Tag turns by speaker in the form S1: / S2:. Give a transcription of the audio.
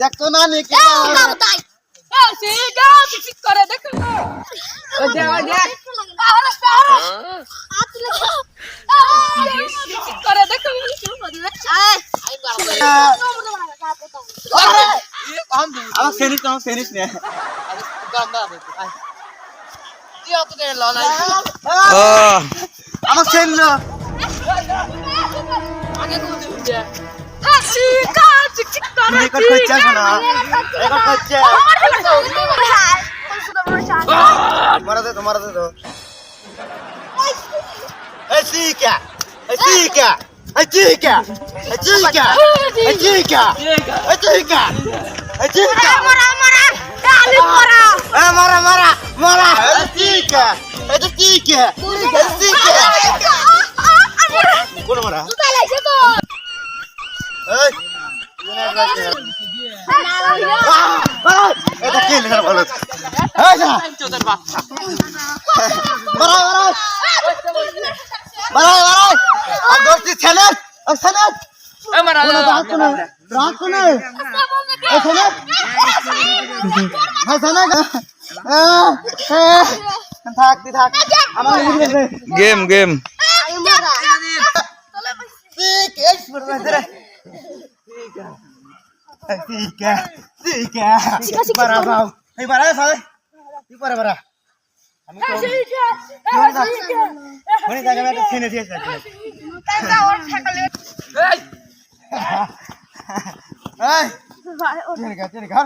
S1: দেখতো না নি কি আমার সেনিস আমার সেনিস নে আমার সেন না রেকর্ড করছে না রেকর্ড করছে মারা দে তো মারা দে তো এই চিকা এই চিকা এই চিকা এই চিকা এই চিকা এই চিকা এই চিকা এ মারা মারা মারা এই চিকা এই চিকা এই চিকা কোন মারা এই এটা কি লেখা বলো এই যা মারা মারা মারা মারা আর দোস্তি ছেলে আর ছেলে কোন রাগ কোন রাগ কোন এই ছেলে হ্যাঁ ছেলে থাক থাক আমার
S2: গেম গেম
S1: এই করে ঠিক ঠিক বারা বাউ এই বারা সালে তুই পারে বারা আমি তো মনে জায়গা একটা ছেনে দিয়েছে এই চেনে গা চেনে গা